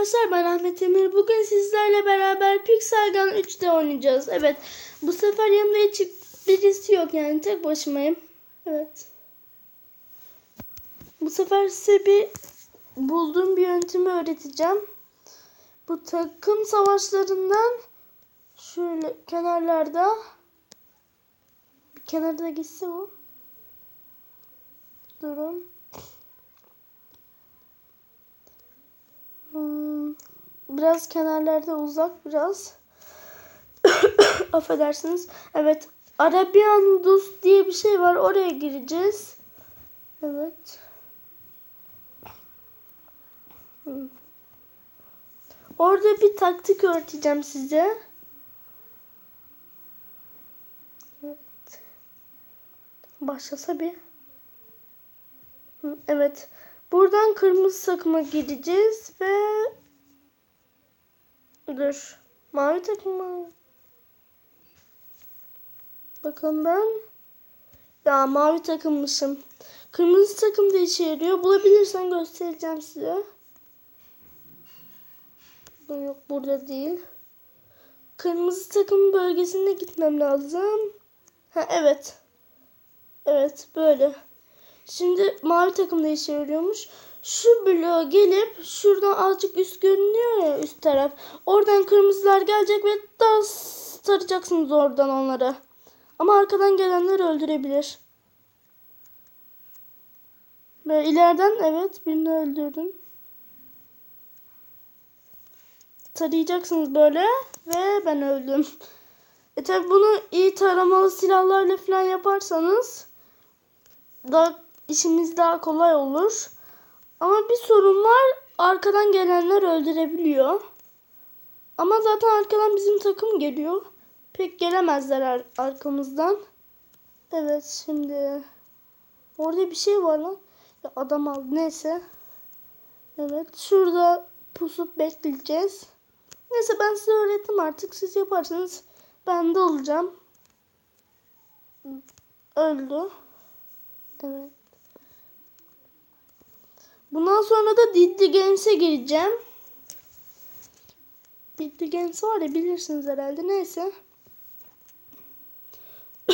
arkadaşlar ben Ahmet Emir. Bugün sizlerle beraber Pixel Gun 3'te oynayacağız. Evet bu sefer yanımda hiç birisi yok yani tek başımayım. Evet. Bu sefer size bir bulduğum bir yöntemi öğreteceğim. Bu takım savaşlarından şöyle kenarlarda bir kenarda gitse bu. Durun. Biraz kenarlarda uzak biraz. Affedersiniz. Evet. Arabian Dus diye bir şey var. Oraya gireceğiz. Evet. Orada bir taktik öğreteceğim size. Evet. Başlasa bir. Evet. Buradan kırmızı takıma gireceğiz ve dur. Mavi takıma. Bakın ben ya mavi takımmışım. Kırmızı takım da işe yarıyor. Bulabilirsen göstereceğim size. Yok burada değil. Kırmızı takım bölgesine gitmem lazım. Ha evet. Evet böyle. Şimdi mavi takım da işe yarıyormuş. Şu bloğa gelip şuradan azıcık üst görünüyor ya üst taraf. Oradan kırmızılar gelecek ve daha tarayacaksınız oradan onları. Ama arkadan gelenler öldürebilir. Böyle ileriden evet birini öldürdüm. Tarayacaksınız böyle ve ben öldüm. E tabi bunu iyi taramalı silahlarla falan yaparsanız daha işimiz daha kolay olur. Ama bir sorun var. Arkadan gelenler öldürebiliyor. Ama zaten arkadan bizim takım geliyor. Pek gelemezler ar- arkamızdan. Evet şimdi. Orada bir şey var lan. Ya adam aldı. Neyse. Evet. Şurada pusup bekleyeceğiz. Neyse ben size öğrettim artık. Siz yaparsanız ben de olacağım. Öldü. Evet. Bundan sonra da Diddy Games'e gireceğim. Diddy Games var ya bilirsiniz herhalde. Neyse.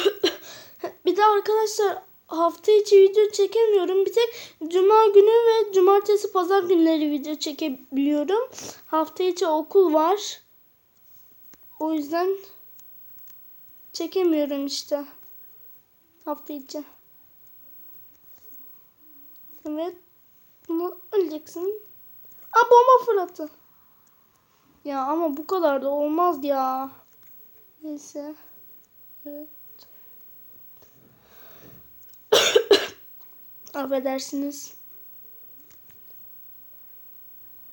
bir de arkadaşlar hafta içi video çekemiyorum. Bir tek cuma günü ve cumartesi pazar günleri video çekebiliyorum. Hafta içi okul var. O yüzden çekemiyorum işte. Hafta içi. Evet. Bunu öleceksin. Aa bomba fırlattı. Ya ama bu kadar da olmaz ya. Neyse. Evet. Affedersiniz.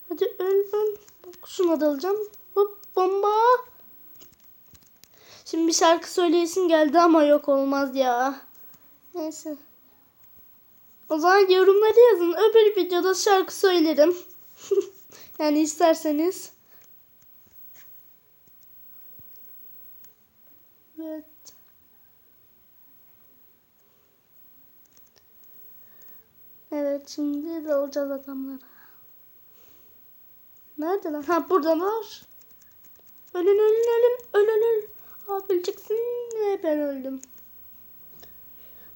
Hadi öl. Bak şuna da alacağım. Hop bomba. Şimdi bir şarkı söyleyesin geldi ama yok olmaz ya. Neyse. O zaman yorumları yazın. Öbür videoda şarkı söylerim. yani isterseniz. Evet. Evet şimdi dalacağız adamlara. Nerede lan? Ha buradalar. Ölün ölün ölün ölün ölün. Abi öleceksin ve ben öldüm.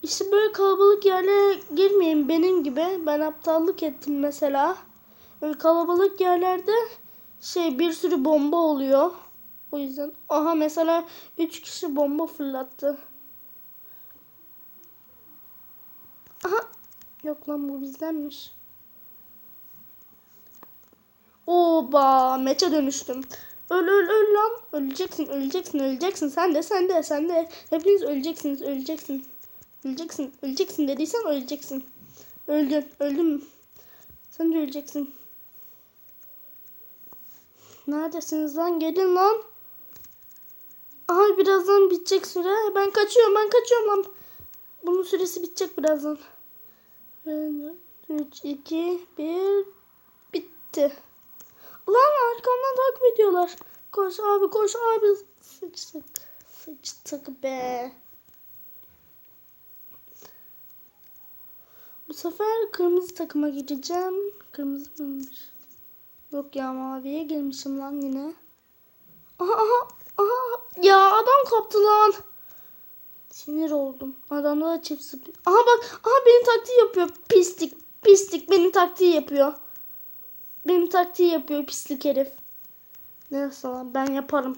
İşte böyle kalabalık yerlere girmeyin benim gibi. Ben aptallık ettim mesela. Böyle kalabalık yerlerde şey bir sürü bomba oluyor. O yüzden aha mesela 3 kişi bomba fırlattı. Aha yok lan bu bizdenmiş. Oba meçe dönüştüm. Öl öl öl lan. Öleceksin öleceksin öleceksin. Sen de sen de sen de. Hepiniz öleceksiniz öleceksin. Öleceksin. Öleceksin dediysen öleceksin. Öldün. Öldün? Sen de öleceksin. Neredesiniz lan? Gelin lan. Aha birazdan bitecek süre. Ben kaçıyorum. Ben kaçıyorum lan. Bunun süresi bitecek birazdan. 3, 2, 1. Bitti. Lan arkamdan takip ediyorlar. Koş abi koş abi. Sıçtık. Sıçtık be. Sefer kırmızı takıma gireceğim. Kırmızı mıymış? Yok ya maviye girmişim lan yine. Aha aha. Ya adam kaptı lan. Sinir oldum. Adamda da çift. Aha bak. Aha benim taktiği yapıyor. Pislik. Pislik benim taktiği yapıyor. Benim taktiği yapıyor pislik herif. Neyse lan ben yaparım.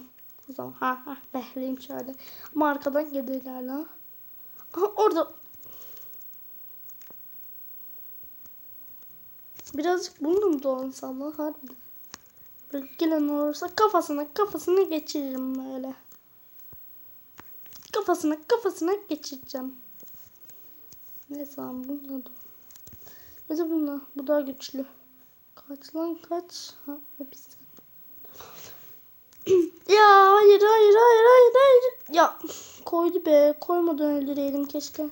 O zaman ha ha behleyim şöyle. Ama arkadan gelirler lan. Aha orada. Birazcık bunu mu dolansam lan harbiden. Böyle gelen olursa kafasına kafasına geçiririm böyle. Kafasına kafasına geçireceğim. Neyse lan bununla da. Da bununla. Bu daha güçlü. Kaç lan kaç. Ha o bizden. ya hayır hayır hayır hayır hayır. Ya koydu be. Koymadan öldüreydim keşke.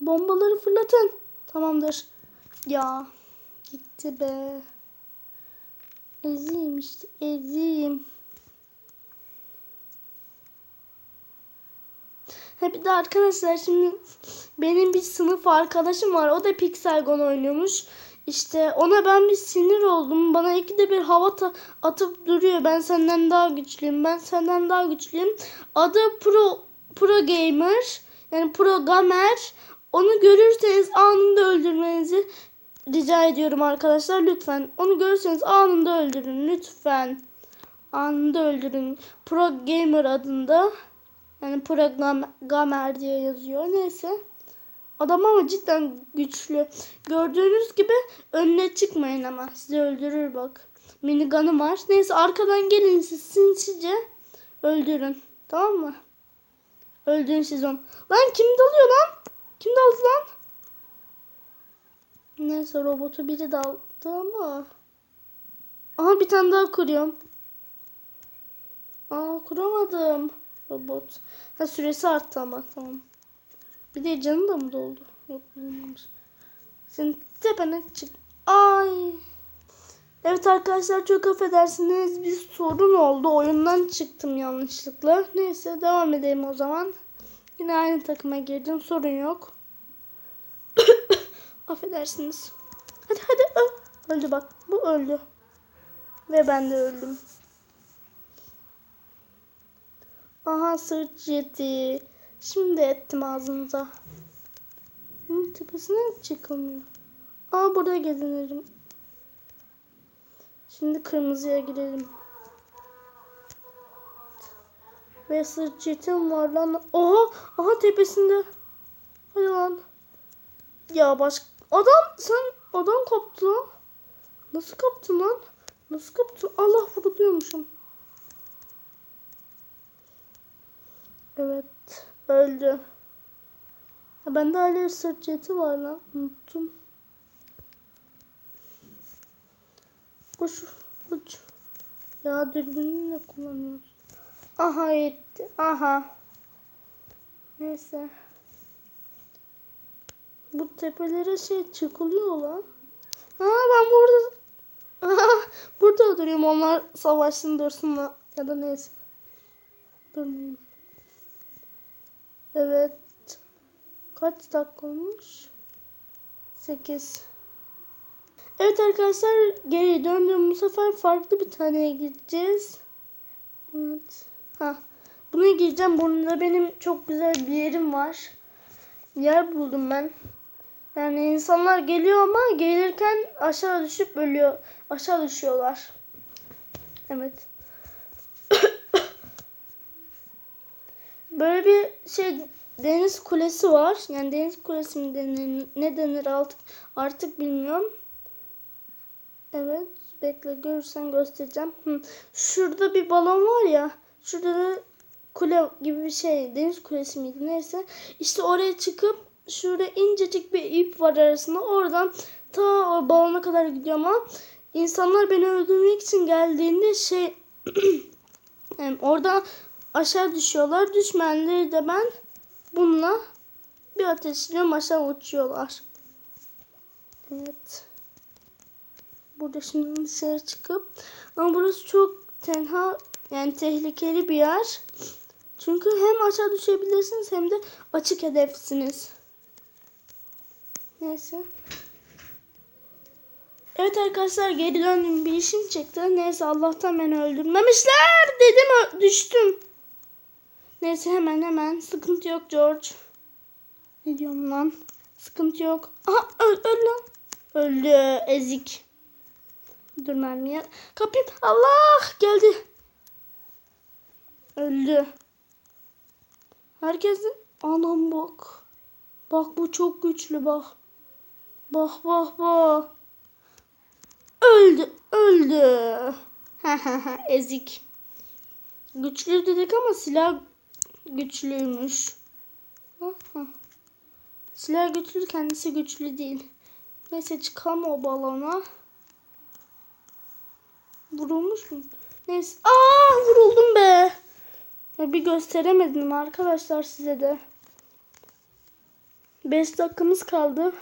Bombaları fırlatın. Tamamdır. Ya gitti be. Eziyim işte eziyim. Ha bir de arkadaşlar şimdi benim bir sınıf arkadaşım var. O da Pixelgon oynuyormuş. İşte ona ben bir sinir oldum. Bana ikide bir hava atıp duruyor. Ben senden daha güçlüyüm. Ben senden daha güçlüyüm. Adı Pro Pro Gamer. Yani Pro Gamer. Onu görürseniz anında öldürmenizi rica ediyorum arkadaşlar. Lütfen. Onu görürseniz anında öldürün. Lütfen. Anında öldürün. Pro Gamer adında. Yani program gamer diye yazıyor. Neyse. Adam ama cidden güçlü. Gördüğünüz gibi önüne çıkmayın ama. Sizi öldürür bak. Minigun'ı var. Neyse arkadan gelin siz sinsice öldürün. Tamam mı? Öldürün siz onu. Lan kim dalıyor lan? Kim daldı lan? Neyse robotu biri daldı ama. Aha bir tane daha kuruyorum. Aa kuramadım. Robot. Ha süresi arttı ama tamam. Bir de canı da mı doldu? Yok olmamış. Senin tepene çık. Ay. Evet arkadaşlar çok affedersiniz. Bir sorun oldu. Oyundan çıktım yanlışlıkla. Neyse devam edelim o zaman. Yine aynı takıma girdim. Sorun yok. Affedersiniz. Hadi hadi öl. Öldü bak. Bu öldü. Ve ben de öldüm. Aha sırt jeti. Şimdi ettim ağzınıza. Bunun tepesine çıkılmıyor. Aa burada gezinirim. Şimdi kırmızıya girelim. Ve sırt jetim var lan. Oha! Aha tepesinde. Hadi lan. Ya baş... Adam sen adam kaptı. Nasıl kaptın lan? Nasıl kaptın? Allah vuruluyormuşum. Evet. Öldü. Ha, bende hala sırt jeti var lan. Unuttum. Uç. Uç. Ya dürbünü ne kullanıyoruz? Aha yetti. Aha. Neyse. Bu tepelere şey çıkılıyor lan. Ha ben burada burada oturuyorum. Onlar savaşsın dursunlar. Ya da neyse. Durmayayım. Evet. Kaç dakika olmuş? 8. Evet arkadaşlar geri döndüm. Bu sefer farklı bir taneye gideceğiz. Evet. Ha. Buna gireceğim. Burnunda benim çok güzel bir yerim var. Yer buldum ben. Yani insanlar geliyor ama gelirken aşağı düşüp ölüyor. Aşağı düşüyorlar. Evet. Böyle bir şey deniz kulesi var. Yani deniz kulesi mi denir, ne denir artık, artık bilmiyorum. Evet. Bekle görürsen göstereceğim. Hı. Şurada bir balon var ya. Şurada da kule gibi bir şey. Deniz kulesi miydi neyse. İşte oraya çıkıp şurada incecik bir ip var arasında. Oradan ta o balona kadar gidiyor ama insanlar beni öldürmek için geldiğinde şey yani orada aşağı düşüyorlar. Düşmeyenleri de ben bununla bir ateşliyorum aşağı uçuyorlar. Evet. Burada şimdi dışarı çıkıp ama burası çok tenha yani tehlikeli bir yer. Çünkü hem aşağı düşebilirsiniz hem de açık hedefsiniz. Neyse. Evet arkadaşlar geri döndüm bir işim çıktı. Neyse Allah'tan beni öldürmemişler dedim düştüm. Neyse hemen hemen sıkıntı yok George. Ne diyorum lan? Sıkıntı yok. Aha öl, öl lan. Öldü ezik. Dur mermiye. Kapıyı Allah geldi. Öldü. Herkesin anam bak. Bak bu çok güçlü bak. Bak bak bak. Öldü, öldü. Ezik. Güçlü dedik ama silah güçlüymüş. Silah güçlü, kendisi güçlü değil. Neyse çıkalım o balona. Vurulmuş mu? Neyse. Aa vuruldum be. Bir gösteremedim arkadaşlar size de. 5 dakikamız kaldı.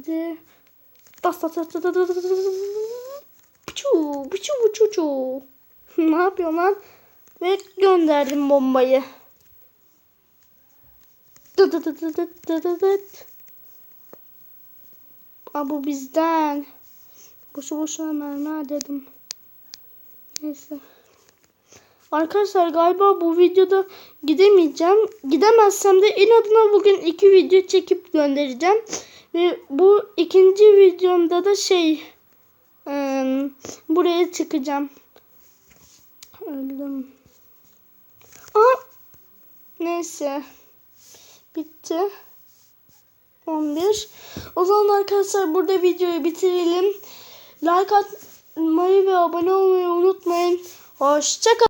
Hadi. Bas bas bas bas bas bas. Piçu piçu piçu piçu. Ne yapıyor lan? Ve gönderdim bombayı. Dı dı dı dı dı dı dı dı. Aa, bu bizden. Boşu boşuna mermi dedim. Neyse. Arkadaşlar galiba bu videoda gidemeyeceğim. Gidemezsem de inadına bugün iki video çekip göndereceğim. Ve bu ikinci videomda da şey ım, buraya çıkacağım. Öldüm. Aa, neyse. Bitti. 11. O zaman arkadaşlar burada videoyu bitirelim. Like atmayı ve abone olmayı unutmayın. Hoşçakalın.